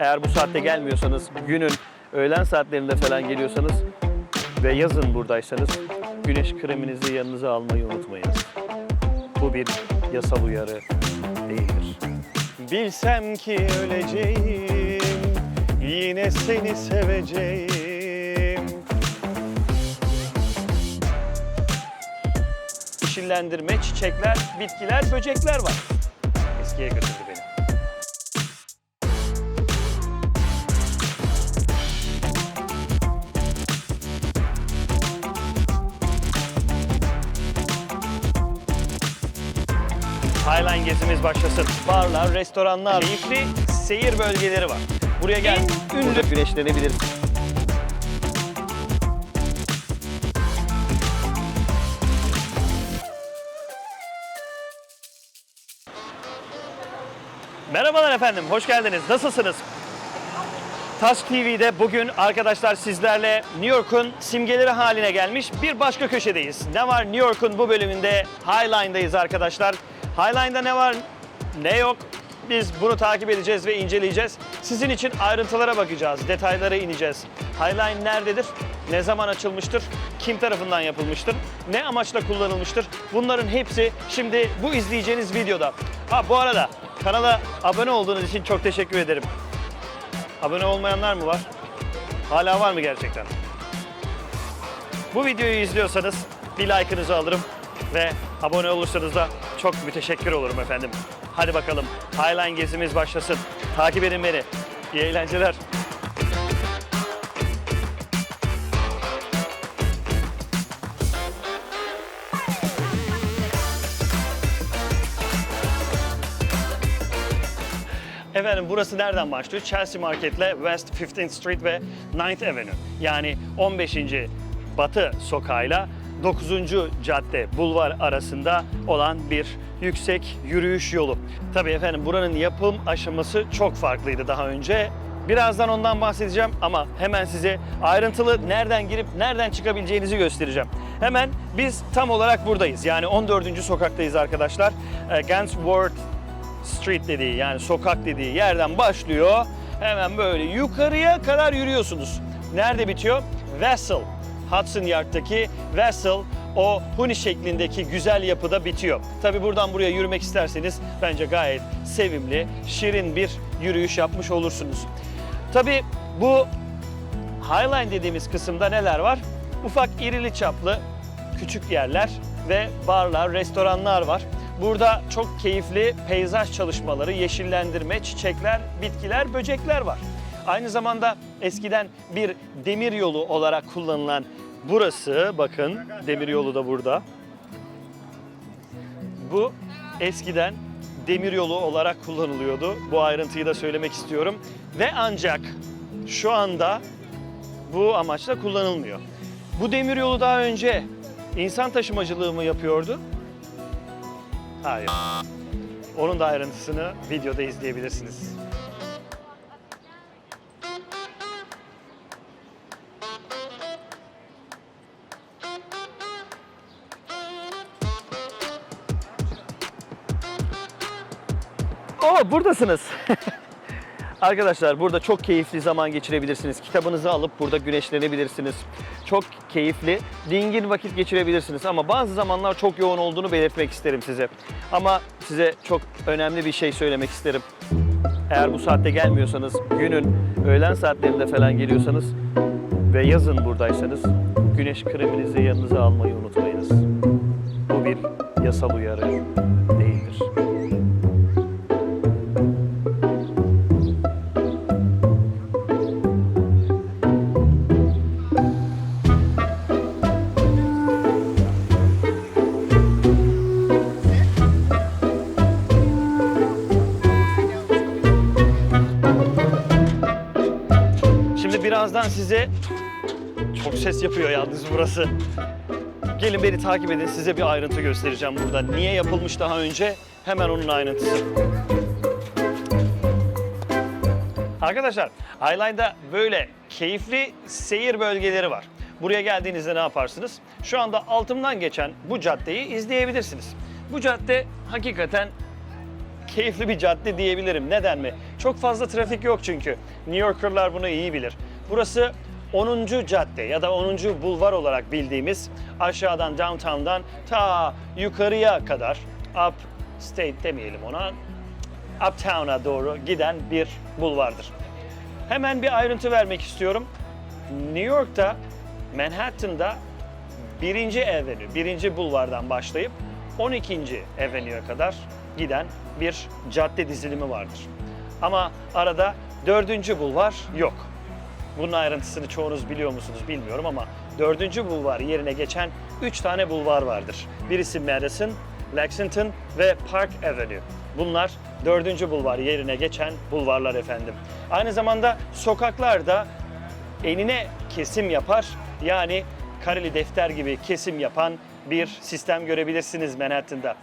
Eğer bu saatte gelmiyorsanız, günün öğlen saatlerinde falan geliyorsanız ve yazın buradaysanız güneş kreminizi yanınıza almayı unutmayınız. Bu bir yasal uyarı değildir. Bilsem ki öleceğim, yine seni seveceğim. Yeşillendirme, çiçekler, bitkiler, böcekler var. Eskiye götürdü beni. Highline gezimiz başlasın. Barlar, restoranlar, keyifli seyir bölgeleri var. Buraya gel. Ünlü güneşlenebiliriz. Merhabalar efendim, hoş geldiniz. Nasılsınız? Task TV'de bugün arkadaşlar sizlerle New York'un simgeleri haline gelmiş bir başka köşedeyiz. Ne var New York'un bu bölümünde Highline'dayız arkadaşlar. Highline'da ne var ne yok biz bunu takip edeceğiz ve inceleyeceğiz. Sizin için ayrıntılara bakacağız, detaylara ineceğiz. Highline nerededir? Ne zaman açılmıştır? Kim tarafından yapılmıştır? Ne amaçla kullanılmıştır? Bunların hepsi şimdi bu izleyeceğiniz videoda. Ha bu arada kanala abone olduğunuz için çok teşekkür ederim. Abone olmayanlar mı var? Hala var mı gerçekten? Bu videoyu izliyorsanız bir like'ınızı alırım ve abone olursanız da çok müteşekkir olurum efendim. Hadi bakalım Highline gezimiz başlasın. Takip edin beni. İyi eğlenceler. Efendim burası nereden başlıyor? Chelsea Market ile West 15th Street ve 9th Avenue. Yani 15. Batı sokağıyla 9. cadde bulvar arasında olan bir yüksek yürüyüş yolu. Tabii efendim buranın yapım aşaması çok farklıydı daha önce. Birazdan ondan bahsedeceğim ama hemen size ayrıntılı nereden girip nereden çıkabileceğinizi göstereceğim. Hemen biz tam olarak buradayız. Yani 14. sokaktayız arkadaşlar. Ee, Gainsworth street dediği yani sokak dediği yerden başlıyor. Hemen böyle yukarıya kadar yürüyorsunuz. Nerede bitiyor? Vessel. Hudson Yard'daki Vessel o huni şeklindeki güzel yapıda bitiyor. Tabi buradan buraya yürümek isterseniz bence gayet sevimli, şirin bir yürüyüş yapmış olursunuz. Tabi bu Highline dediğimiz kısımda neler var? Ufak irili çaplı küçük yerler ve barlar, restoranlar var. Burada çok keyifli peyzaj çalışmaları, yeşillendirme, çiçekler, bitkiler, böcekler var. Aynı zamanda eskiden bir demir yolu olarak kullanılan burası, bakın demir yolu da burada. Bu eskiden demir yolu olarak kullanılıyordu. Bu ayrıntıyı da söylemek istiyorum. Ve ancak şu anda bu amaçla kullanılmıyor. Bu demir yolu daha önce insan taşımacılığı mı yapıyordu? Hayır. Onun da ayrıntısını videoda izleyebilirsiniz. Oo buradasınız. Arkadaşlar burada çok keyifli zaman geçirebilirsiniz. Kitabınızı alıp burada güneşlenebilirsiniz. Çok keyifli, dingin vakit geçirebilirsiniz. Ama bazı zamanlar çok yoğun olduğunu belirtmek isterim size. Ama size çok önemli bir şey söylemek isterim. Eğer bu saatte gelmiyorsanız, günün öğlen saatlerinde falan geliyorsanız ve yazın buradaysanız güneş kreminizi yanınıza almayı unutmayınız. Bu bir yasal uyarı birazdan size çok ses yapıyor yalnız burası. Gelin beni takip edin size bir ayrıntı göstereceğim burada. Niye yapılmış daha önce? Hemen onun ayrıntısı. Arkadaşlar Highline'da böyle keyifli seyir bölgeleri var. Buraya geldiğinizde ne yaparsınız? Şu anda altımdan geçen bu caddeyi izleyebilirsiniz. Bu cadde hakikaten keyifli bir cadde diyebilirim. Neden mi? Çok fazla trafik yok çünkü. New Yorkerlar bunu iyi bilir. Burası 10. cadde ya da 10. bulvar olarak bildiğimiz aşağıdan downtown'dan ta yukarıya kadar up state demeyelim ona uptown'a doğru giden bir bulvardır. Hemen bir ayrıntı vermek istiyorum. New York'ta Manhattan'da 1. Avenue, 1. bulvardan başlayıp 12. Avenue'ye kadar giden bir cadde dizilimi vardır. Ama arada 4. bulvar yok. Bunun ayrıntısını çoğunuz biliyor musunuz bilmiyorum ama 4. bulvar yerine geçen 3 tane bulvar vardır. Birisi Madison, Lexington ve Park Avenue. Bunlar 4. bulvar yerine geçen bulvarlar efendim. Aynı zamanda sokaklar da enine kesim yapar. Yani kareli defter gibi kesim yapan bir sistem görebilirsiniz Manhattan'da.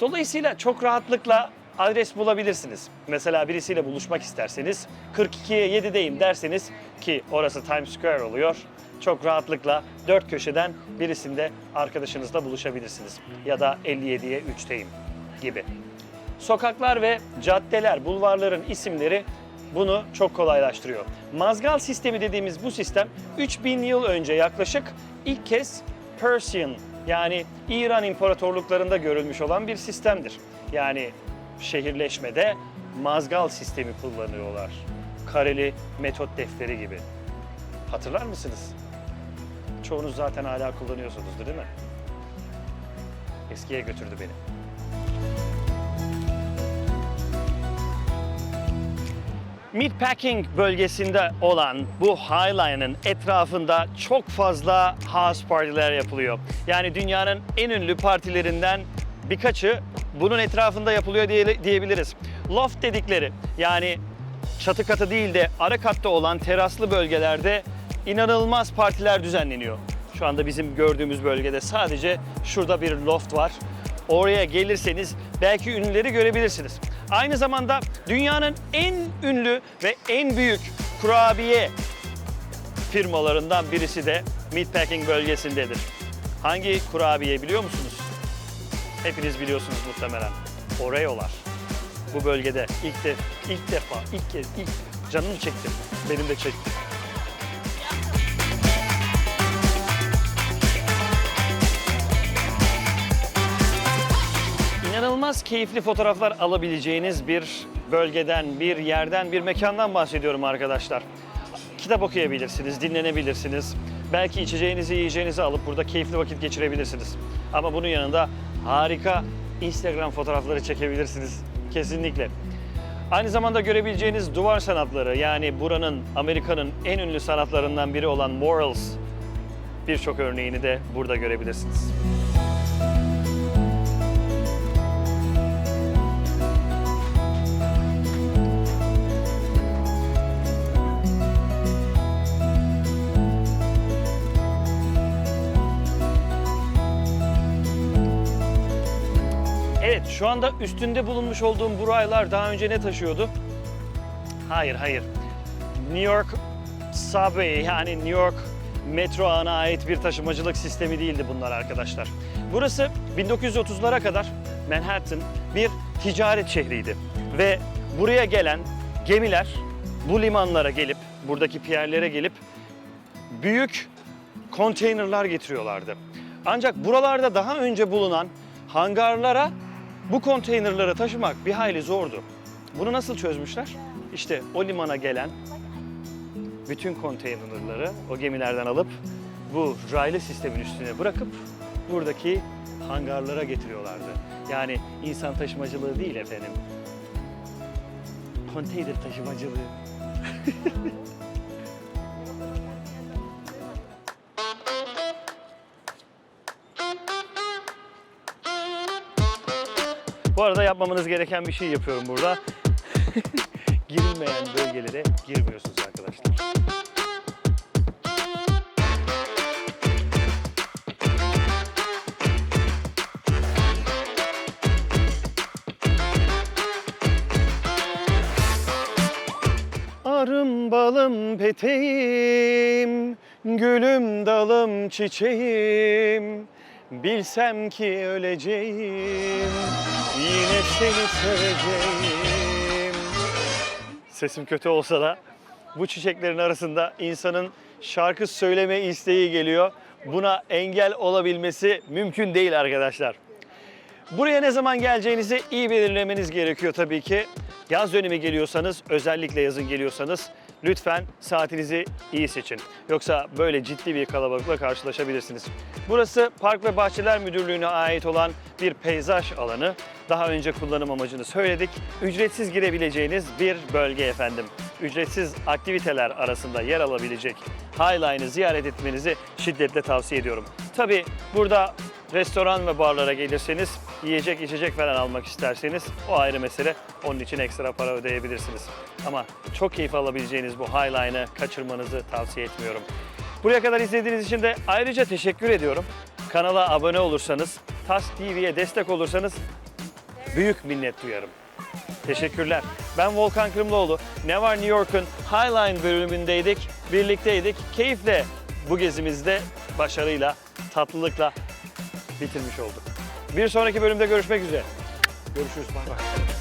Dolayısıyla çok rahatlıkla adres bulabilirsiniz. Mesela birisiyle buluşmak isterseniz 42'ye 7'deyim derseniz ki orası Times Square oluyor. Çok rahatlıkla dört köşeden birisinde arkadaşınızla buluşabilirsiniz. Ya da 57'ye 3'teyim gibi. Sokaklar ve caddeler, bulvarların isimleri bunu çok kolaylaştırıyor. Mazgal sistemi dediğimiz bu sistem 3000 yıl önce yaklaşık ilk kez Persian yani İran imparatorluklarında görülmüş olan bir sistemdir. Yani şehirleşmede mazgal sistemi kullanıyorlar. Kareli metot defteri gibi. Hatırlar mısınız? Çoğunuz zaten hala kullanıyorsunuzdur değil mi? Eskiye götürdü beni. Meatpacking bölgesinde olan bu Highline'ın etrafında çok fazla house partiler yapılıyor. Yani dünyanın en ünlü partilerinden birkaçı bunun etrafında yapılıyor diye, diyebiliriz. Loft dedikleri yani çatı katı değil de ara katta olan teraslı bölgelerde inanılmaz partiler düzenleniyor. Şu anda bizim gördüğümüz bölgede sadece şurada bir loft var. Oraya gelirseniz belki ünlüleri görebilirsiniz. Aynı zamanda dünyanın en ünlü ve en büyük kurabiye firmalarından birisi de Meatpacking bölgesindedir. Hangi kurabiye biliyor musunuz? Hepiniz biliyorsunuz muhtemelen. Oreo'lar. Bu bölgede ilk de ilk defa, ilk kez, ilk canımı çekti. Benim de çekti. İnanılmaz keyifli fotoğraflar alabileceğiniz bir bölgeden, bir yerden, bir mekandan bahsediyorum arkadaşlar. Kitap okuyabilirsiniz, dinlenebilirsiniz. Belki içeceğinizi, yiyeceğinizi alıp burada keyifli vakit geçirebilirsiniz. Ama bunun yanında harika Instagram fotoğrafları çekebilirsiniz. Kesinlikle. Aynı zamanda görebileceğiniz duvar sanatları yani buranın, Amerika'nın en ünlü sanatlarından biri olan murals birçok örneğini de burada görebilirsiniz. Evet, şu anda üstünde bulunmuş olduğum bu raylar daha önce ne taşıyordu? Hayır, hayır. New York Subway yani New York metro ağına ait bir taşımacılık sistemi değildi bunlar arkadaşlar. Burası 1930'lara kadar Manhattan bir ticaret şehriydi. Ve buraya gelen gemiler bu limanlara gelip, buradaki pierlere gelip büyük konteynerlar getiriyorlardı. Ancak buralarda daha önce bulunan hangarlara bu konteynerları taşımak bir hayli zordu. Bunu nasıl çözmüşler? İşte o limana gelen bütün konteynerları o gemilerden alıp bu raylı sistemin üstüne bırakıp buradaki hangarlara getiriyorlardı. Yani insan taşımacılığı değil efendim. Konteyner taşımacılığı. yapmamanız gereken bir şey yapıyorum burada. Girilmeyen bölgelere girmiyorsunuz arkadaşlar. Arım balım peteğim, gülüm dalım çiçeğim. Bilsem ki öleceğim Yine seni seveceğim Sesim kötü olsa da bu çiçeklerin arasında insanın şarkı söyleme isteği geliyor. Buna engel olabilmesi mümkün değil arkadaşlar. Buraya ne zaman geleceğinizi iyi belirlemeniz gerekiyor tabii ki. Yaz dönemi geliyorsanız, özellikle yazın geliyorsanız lütfen saatinizi iyi seçin. Yoksa böyle ciddi bir kalabalıkla karşılaşabilirsiniz. Burası Park ve Bahçeler Müdürlüğü'ne ait olan bir peyzaj alanı. Daha önce kullanım amacını söyledik. Ücretsiz girebileceğiniz bir bölge efendim. Ücretsiz aktiviteler arasında yer alabilecek Highline'ı ziyaret etmenizi şiddetle tavsiye ediyorum. Tabii burada restoran ve barlara gelirseniz yiyecek içecek falan almak isterseniz o ayrı mesele. Onun için ekstra para ödeyebilirsiniz. Ama çok keyif alabileceğiniz bu Highline'ı kaçırmanızı tavsiye etmiyorum. Buraya kadar izlediğiniz için de ayrıca teşekkür ediyorum. Kanala abone olursanız, TAS TV'ye destek olursanız büyük minnet duyarım. Teşekkürler. Ben Volkan Kırımlıoğlu. Ne var New York'un Highline bölümündeydik. Birlikteydik. Keyifle bu gezimizde başarıyla, tatlılıkla bitirmiş olduk. Bir sonraki bölümde görüşmek üzere. Görüşürüz. Bay bay.